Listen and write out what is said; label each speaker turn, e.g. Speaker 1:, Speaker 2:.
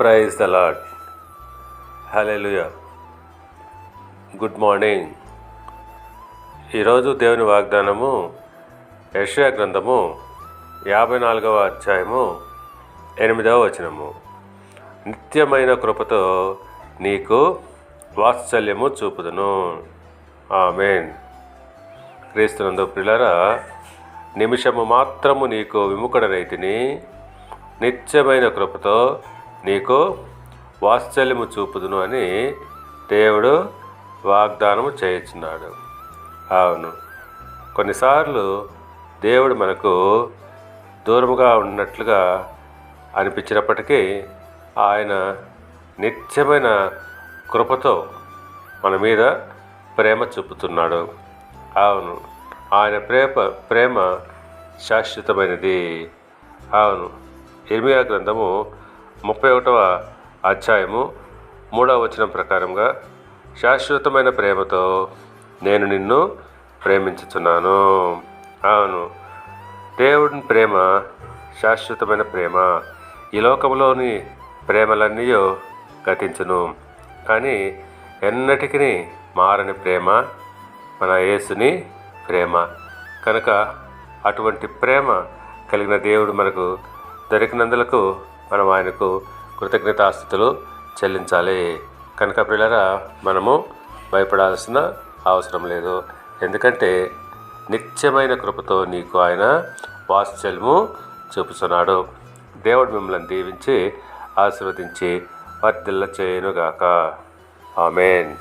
Speaker 1: Praise the Lord hallelujah good morning ఈరోజు దేవుని వాగ్దానము యెషయా గ్రంథము యాభై నాలుగవ అధ్యాయము ఎనిమిదవ వచనము. నిత్యమైన కృపతో నీకు వాత్సల్యము చూపుదును. ఆమెన్. క్రీస్తునందు ప్రిలరా నిమిషము మాత్రము నీకు విముఖడనైతిని నిత్యమైన కృపతో నీకు వాత్సల్యము చూపుదును అని దేవుడు వాగ్దానము చేయించున్నాడు అవును. కొన్నిసార్లు దేవుడు మనకు దూరముగా ఉన్నట్లుగా అనిపించినప్పటికీ ఆయన నిత్యమైన కృపతో మన మీద ప్రేమ చూపుతున్నాడు. అవును. ఆయన ప్రేమ ప్రేమ శాశ్వతమైనది. అవును. ఇర్మియా గ్రంథము ముప్పై ఒకటవ అధ్యాయము మూడవ వచనం ప్రకారంగా శాశ్వతమైన ప్రేమతో నేను నిన్ను ప్రేమించుతున్నాను అవును. దేవుడిని ప్రేమ శాశ్వతమైన ప్రేమ. ఈ లోకంలోని ప్రేమలన్నీ గతించును. కానీ ఎన్నటికీ మారని ప్రేమ మన యేసుని ప్రేమ. కనుక అటువంటి ప్రేమ కలిగిన దేవుడు మనకు దొరికినందులకు మనం ఆయనకు కృతజ్ఞతాస్థుతులు చెల్లించాలి. కనుక పిల్లరా మనము భయపడాల్సిన అవసరం లేదు. ఎందుకంటే నిత్యమైన కృపతో నీకు ఆయన వాత్సల్యము చూపుతున్నాడు దేవుడు మిమ్మల్ని దీవించి ఆశీర్వదించి వర్ధిల్ల చేయనుగాక ఆమెన్.